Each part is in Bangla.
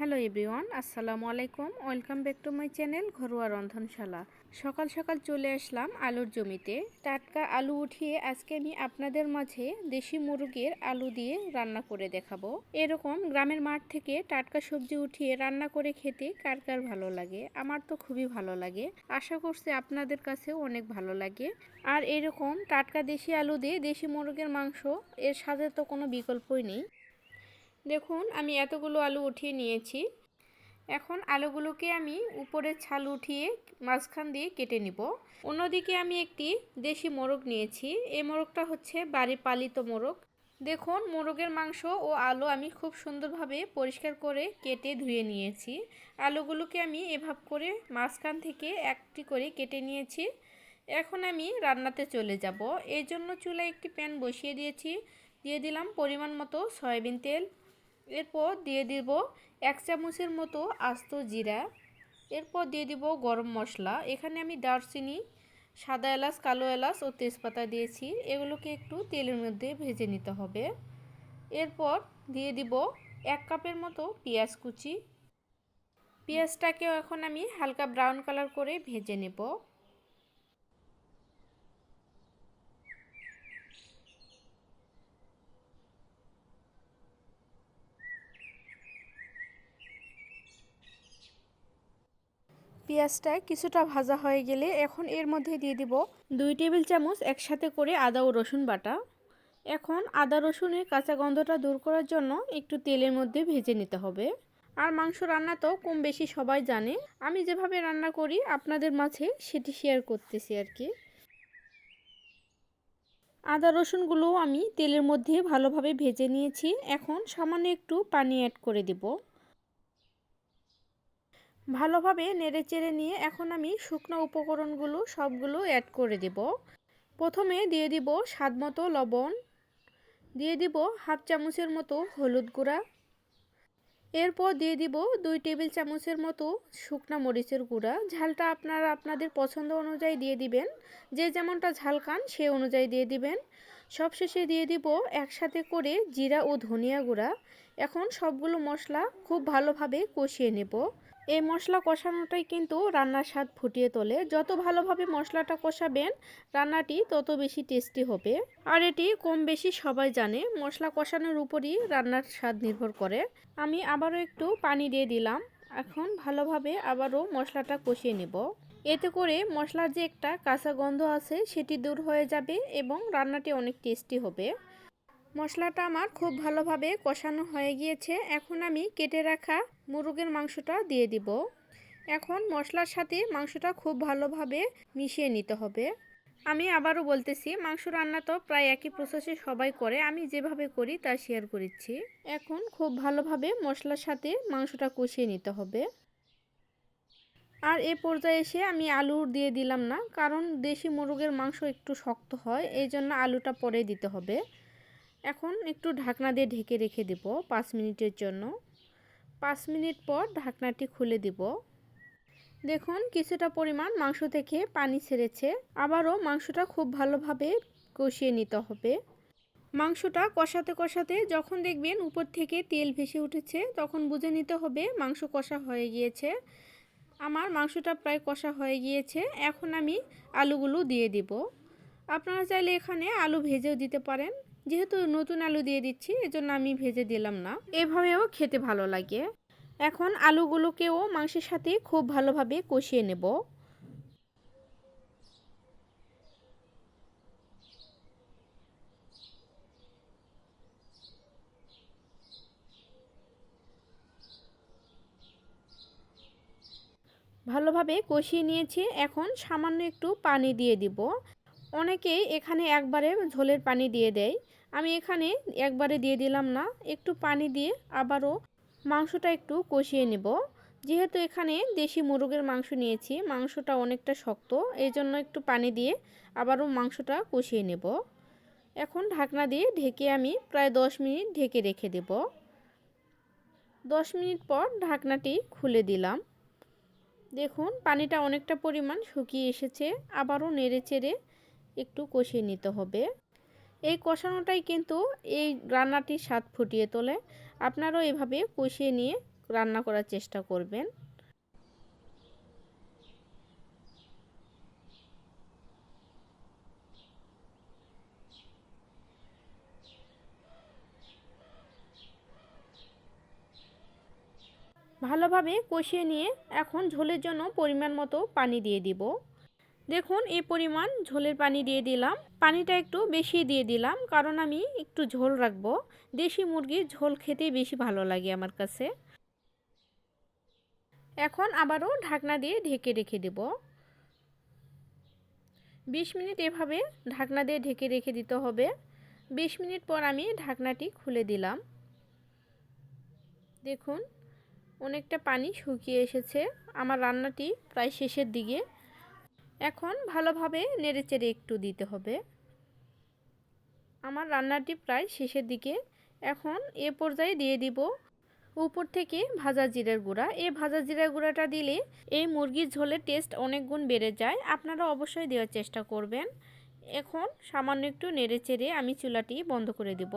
হ্যালো এভরিওয়ান, আসসালামু আলাইকুম। Welcome back to my channel ঘরোয়া রন্ধনশালা। সকাল সকাল চলে আসলাম আলুর জমিতে। টাটকা আলু উঠিয়ে আজকে আমি আপনাদের মাঝে দেশি মুরগির আলু দিয়ে রান্না করে দেখাবো। এরকম গ্রামের মাঠ থেকে টাটকা সবজি উঠিয়ে রান্না করে খেতে কার কার ভালো লাগে? আমার তো খুবই ভালো লাগে। আশা করছি আপনাদের কাছেও অনেক ভালো লাগে। আর এরকম টাটকা দেশি আলু দিয়ে দেশি মুরগির মাংস, এর সাথে তো কোনো বিকল্পই নেই। দেখুন, আমি এতগুলো আলু উঠিয়ে নিয়েছি। এখন আলুগুলোকে আমি উপরের ছাল উঠিয়ে মাঝখান দিয়ে কেটে নিব। অন্যদিকে আমি একটি দেশি মোরগ নিয়েছি। এই মোরগটা হচ্ছে বাড়ি পালিত মোরগ। দেখুন, মোরগের মাংস ও আলু আমি খুব সুন্দরভাবে পরিষ্কার করে কেটে ধুয়ে নিয়েছি। আলুগুলোকে আমি এভাবে করে মাঝখান থেকে একটি করে কেটে নিয়েছি। এখন আমি রান্নাতে চলে যাব। এই জন্য চুলায় একটি প্যান বসিয়ে দিয়েছি। দিয়ে দিলাম পরিমাণ মতো সয়াবিন তেল। এরপর দিয়ে দিব এক চামচের মতো আস্ত জিরা। এরপর দিয়ে দিব গরম মশলা। এখানে আমি দারচিনি, সাদা এলাচ, কালো এলাচ ও তেজপাতা দিয়েছি। এগুলোকে একটু তেলের মধ্যে ভেজে নিতে হবে। এরপর দিয়ে দিব এক কাপের মতো পেঁয়াজ কুচি। পেঁয়াজটাকেও এখন আমি হালকা ব্রাউন কালার করে ভেজে নেব। পেঁয়াজটা কিছুটা ভাজা হয়ে গেলে এখন এর মধ্যে দিয়ে দিব দুই টেবিল চামচ একসাথে করে আদা ও রসুন বাটা। এখন আদা রসুনের কাঁচা গন্ধটা দূর করার জন্য একটু তেলের মধ্যে ভেজে নিতে হবে। আর মাংস রান্না তো কম বেশি সবাই জানে। আমি যেভাবে রান্না করি, আপনাদের মাঝে সেটি শেয়ার করতেছি আর কি। আদা রসুনগুলোও আমি তেলের মধ্যে ভালোভাবে ভেজে নিয়েছি। এখন সামান্য একটু পানি অ্যাড করে দেবো। ভালোভাবে নেড়ে চেড়ে নিয়ে এখন আমি শুকনো উপকরণগুলো সবগুলো অ্যাড করে দেব। প্রথমে দিয়ে দিব স্বাদ মতো লবণ। দিয়ে দিব হাফ চামচের মতো হলুদ গুঁড়া। এরপর দিয়ে দিব দুই টেবিল চামচের মতো শুকনা মরিচের গুঁড়া। ঝালটা আপনারা আপনাদের পছন্দ অনুযায়ী দিয়ে দিবেন। যে যেমনটা ঝাল খান সে অনুযায়ী দিয়ে দিবেন। সবশেষে দিয়ে দিব একসাথে করে জিরা ও ধনিয়া গুঁড়া। এখন সবগুলো মশলা খুব ভালোভাবে কষিয়ে নেব। এই মশলা কষানোটাই কিন্তু রান্নার স্বাদ ফুটিয়ে তোলে। যত ভালোভাবে মশলাটা কষাবেন, রান্নাটি তত বেশি টেস্টি হবে। আর এটি কম বেশি সবাই জানে, মশলা কষানোর উপরই রান্নার স্বাদ নির্ভর করে। আমি আবারও একটু পানি দিয়ে দিলাম। এখন ভালোভাবে আবারও মশলাটা কষিয়ে নেব। এতে করে মশলার যে একটা কাঁচা গন্ধ আছে, সেটি দূর হয়ে যাবে এবং রান্নাটি অনেক টেস্টি হবে। মশলাটা আমার খুব ভালোভাবে কষানো হয়ে গিয়েছে। এখন আমি কেটে রাখা মুরগের মাংসটা দিয়ে দিব। এখন মশলার সাথে মাংসটা খুব ভালোভাবে মিশিয়ে নিতে হবে। আমি আবারও বলতেছি, মাংস রান্না তো প্রায় একই প্রসেসে সবাই করে, আমি যেভাবে করি তা শেয়ার করেছি এখন খুব ভালোভাবে মশলার সাথে মাংসটা কষিয়ে নিতে হবে। আর এ পর্যায়ে এসে আমি আলু দিয়ে দিলাম না, কারণ দেশি মুরগের মাংস একটু শক্ত হয়, এই জন্য আলুটা পরে দিতে হবে। এখন একটু ঢাকনা দিয়ে ঢেকে রেখে দেব পাঁচ মিনিটের জন্য। পাঁচ মিনিট পর ঢাকনাটি খুলে দিব। দেখুন, কিছুটা পরিমাণ মাংস থেকে পানি ছেড়েছে। আবারও মাংসটা খুব ভালোভাবে কষিয়ে নিতে হবে। মাংসটা কষাতে কষাতে যখন দেখবেন উপর থেকে তেল ভেসে উঠেছে, তখন বুঝে নিতে হবে মাংস কষা হয়ে গিয়েছে। আমার মাংসটা প্রায় কষা হয়ে গিয়েছে। এখন আমি আলুগুলো দিয়ে দিব। আপনারা চাইলে এখানে আলু ভেজেও দিতে পারেন। যেহেতু নতুন আলু দিয়ে দিচ্ছি, এজন্য আমি ভেজে দিলাম না। এভাবেও খেতে ভালো লাগে। এখন আলুগুলোকেও মাংসের সাথে খুব ভালোভাবে কষিয়ে নেব। ভালোভাবে কষিয়ে নিয়েছি। এখন সামান্য একটু পানি দিয়ে দিব। অনেকেই এখানে একবারে ঝোলের পানি দিয়ে দেয়। আমি এখানে একবারে দিয়ে দিলাম না, একটু পানি দিয়ে আবারও মাংসটা একটু কষিয়ে নেব। যেহেতু এখানে দেশি মুরগের মাংস নিয়েছি, মাংসটা অনেকটা শক্ত এই জন্য একটু পানি দিয়ে আবারও মাংসটা কষিয়ে নেব। এখন ঢাকনা দিয়ে ঢেকে আমি প্রায় দশ মিনিট ঢেকে রেখে দেব। দশ মিনিট পর ঢাকনাটি খুলে দিলাম। দেখুন, পানিটা অনেকটা পরিমাণ শুকিয়ে এসেছে, আবারও নেড়ে চেড়ে একটু কষিয়ে নিতে হবে। এই কষানোটাই কিন্তু এই রান্নাটির স্বাদ ফুটিয়ে তোলে। আপনারাও এভাবে কষিয়ে নিয়ে রান্না করার চেষ্টা করবেন। ভালোভাবে কষিয়ে নিয়ে এখন ঝোলের জন্য পরিমাণ মতো পানি দিয়ে দিব। দেখুন, এই পরিমাণ ঝোলের পানি দিয়ে দিলাম। পানিটা একটু বেশি দিয়ে দিলাম, কারণ আমি একটু ঝোল রাখব। দেশি মুরগির ঝোল খেতে বেশি ভালো লাগে আমার কাছে। এখন আবারও ঢাকনা দিয়ে ঢেকে রেখে দেব। বিশ মিনিট এভাবে ঢাকনা দিয়ে ঢেকে রেখে দিতে হবে। বিশ মিনিট পর আমি ঢাকনাটি খুলে দিলাম। দেখুন, অনেকটা পানি শুকিয়ে এসেছে। আমার রান্নাটি প্রায় শেষের দিকে। এখন ভালোভাবে নেড়েচেড়ে একটু দিতে হবে। আমার রান্নাটি প্রায় শেষের দিকে। এখন এ পর্যায়ে দিয়ে দিব উপর থেকে ভাজা জিরার গুঁড়া। এই ভাজা জিরার গুঁড়াটা দিলে এই মুরগির ঝোলের টেস্ট অনেক গুণ বেড়ে যায়। আপনারা অবশ্যই দেওয়ার চেষ্টা করবেন। এখন সামান্য একটু নেড়ে চেড়ে আমি চুলাটি বন্ধ করে দেব।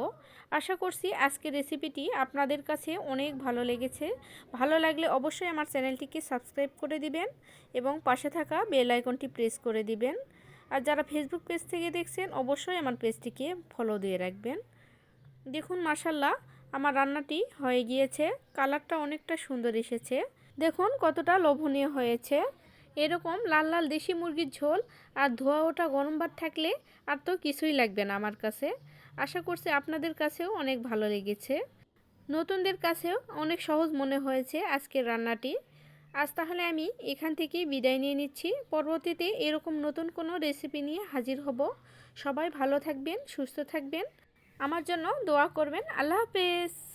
আশা করছি আজকের রেসিপিটি আপনাদের কাছে অনেক ভালো লেগেছে। ভালো লাগলে অবশ্যই আমার চ্যানেলটিকে সাবস্ক্রাইব করে দিবেন এবং পাশে থাকা বেল আইকনটি প্রেস করে দিবেন। আর যারা ফেসবুক পেজ থেকে দেখছেন, অবশ্যই আমার পেজটিকে ফলো দিয়ে রাখবেন। দেখুন মাসাল্লাহ আমার রান্নাটি হয়ে গিয়েছে। কালারটা অনেকটা সুন্দর এসেছে। দেখুন, কতটা লোভনীয় হয়েছে। এরকম লাল লাল দেশি মুরগির ঝোল আর ধোয়া ওটা গরম ভাত থাকলে আর তো কিছুই লাগবে না আমার কাছে। আশা করছি আপনাদের কাছেও অনেক ভালো লেগেছে। নতুনদের কাছেও অনেক সহজ মনে হয়েছে আজকের রান্নাটি। আজ তাহলে আমি এখান থেকেই বিদায় নিয়ে নিচ্ছি। পরবর্তীতে এরকম নতুন কোনো রেসিপি নিয়ে হাজির হব। সবাই ভালো থাকবেন, সুস্থ থাকবেন। আমার জন্য দোয়া করবেন। আল্লাহ হাফেজ।